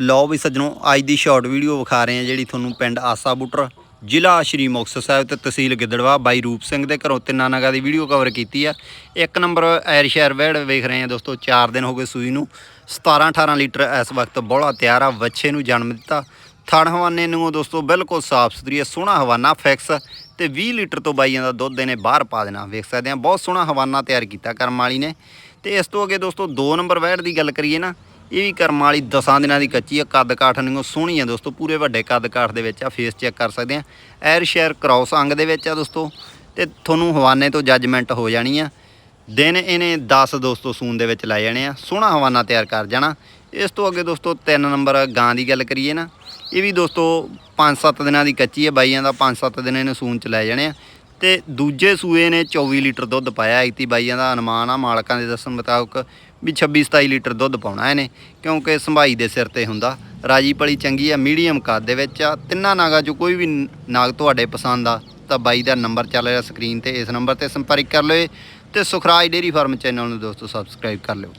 ਲਓ ਵੀ ਸੱਜਣੋ, ਅੱਜ ਦੀ ਸ਼ਾਰਟ ਵੀਡੀਓ ਵਿਖਾ ਰਹੇ ਹਾਂ ਜਿਹੜੀ ਤੁਹਾਨੂੰ ਪਿੰਡ ਆਸਾ ਬੁੱਟਰ, ਜ਼ਿਲ੍ਹਾ ਸ਼੍ਰੀ ਮੁਕਤਸਰ ਸਾਹਿਬ ਤੇ ਤਹਿਸੀਲ ਗਿੱਦੜਵਾ ਬਾਈ ਰੂਪ ਸਿੰਘ ਦੇ ਘਰੋਂ ਤਿੰਨਾਂ ਨਗਾਂ ਦੀ ਵੀਡੀਓ ਕਵਰ ਕੀਤੀ ਆ। ਇੱਕ ਨੰਬਰ ਐਰ ਸ਼ਹਿਰ ਵੈੜ ਵੇਖ ਰਹੇ ਆ ਦੋਸਤੋ 4 ਦਿਨ ਹੋ ਗਏ ਸੂਈ ਨੂੰ। 17 18 ਲੀਟਰ ਇਸ ਵਕਤ ਬੋਲਾ ਤਿਆਰ ਆ, ਵੱਛੇ ਨੂੰ ਜਨਮ ਦਿੱਤਾ। ਥਣ ਹਵਾਨੇ ਨੂੰ ਦੋਸਤੋ ਬਿਲਕੁਲ ਸਾਫ਼ ਸੁਥਰੀ ਹੈ ਸੋਹਣਾ ਹਵਾਨਾ ਫਿਕਸ ਤੇ 20 ਲੀਟਰ ਤੋਂ ਬਾਈਆਂ ਦਾ ਦੁੱਧ ਇਹਨੇ ਬਾਹਰ ਪਾ ਦੇਣਾ। ਵੇਖ ਸਕਦੇ ਆ ਬਹੁਤ ਸੋਹਣਾ ਹਵਾਨਾ ਤਿਆਰ ਕੀਤਾ ਕਰਮ ਵਾਲੀ ਨੇ। ਤੇ ਇਸ ਤੋਂ ਅੱਗੇ ਦੋਸਤੋ 2 ਨੰਬਰ ਵੈੜ ਦੀ ਗੱਲ ਕਰੀਏ ਨਾ ਇਹ ਵੀ ਕਰਮ ਵਾਲੀ 10 ਦਿਨਾਂ ਦੀ ਕੱਚੀ ਆ, ਕੱਦ ਕਾਠ ਨੂੰ ਸੋਹਣੀ ਆ ਦੋਸਤੋ, ਪੂਰੇ ਵੱਡੇ ਕੱਦ ਕਾਠ ਦੇ ਵਿੱਚ ਆ ਫੇਸ ਚੈੱਕ ਕਰ ਸਕਦੇ ਆ। ਐਰ ਸ਼ੇਅਰ ਕ੍ਰਾਸ ਅੰਗ ਦੇ ਵਿੱਚ ਆ ਦੋਸਤੋ, ਤੇ ਤੁਹਾਨੂੰ ਹਵਾਨੇ ਤੋਂ ਜੱਜਮੈਂਟ ਹੋ ਜਾਣੀ ਆ। ਦਿਨ ਇਹਨੇ 10 ਦੋਸਤੋ ਸੂਨ ਦੇ ਵਿੱਚ ਲੈ ਜਾਣੇ ਆ, ਸੋਹਣਾ ਹਵਾਨਾ ਤਿਆਰ ਕਰ ਜਾਣਾ। ਇਸ ਤੋਂ ਅੱਗੇ ਦੋਸਤੋ 3 ਨੰਬਰ ਗਾਂ ਦੀ ਗੱਲ ਕਰੀਏ ਨਾ, ਇਹ ਵੀ ਦੋਸਤੋ 5-7 ਦਿਨਾਂ ਦੀ ਕੱਚੀ ਹੈ ਬਾਈਆਂ ਦਾ 5-7 ਦਿਨ ਇਹਨੇ ਸੂਨ ਚ ਲੈ ਜਾਣੇ ਆ। ਤੇ ਦੂਜੇ ਸੂਏ ਨੇ 24 ਲੀਟਰ ਦੁੱਧ ਪਾਇਆ। ਇਤੀ ਬਾਈਆਂ ਦਾ ਅਨੁਮਾਨ ਆ, ਮਾਲਕਾਂ ਦੇ ਦੱਸਣ ਮੁਤਾਬਕ ਵੀ 26-27 ਲੀਟਰ ਦੁੱਧ ਪਾਉਣਾ ਇਹਨੇ, ਕਿਉਂਕਿ ਸੰਭਾਈ ਦੇ ਸਿਰ ਤੇ ਹੁੰਦਾ। ਰਾਜੀ ਪਲੀ ਚੰਗੀ ਆ, ਮੀਡੀਅਮ ਕੱਦ ਦੇ ਵਿੱਚ ਆ। ਤਿੰਨਾਂ ਨਾਗਾਂ ਚੋਂ ਕੋਈ ਵੀ ਨਾਗ ਤੁਹਾਡੇ ਪਸੰਦ ਆ, ਤਾਂ ਬਾਈ ਦਾ ਨੰਬਰ ਚੱਲ ਰਿਹਾ ਸਕਰੀਨ ਤੇ। ਇਸ ਨੰਬਰ ਤੇ ਸੰਪਰਕ ਕਰ ਲਿਓ ਤੇ ਸੁਖਰਾਜ ਡੇਰੀ ਫਾਰਮ ਚੈਨਲ ਨੂੰ ਦੋਸਤੋ ਸਬਸਕ੍ਰਾਈਬ ਕਰ ਲਿਓ।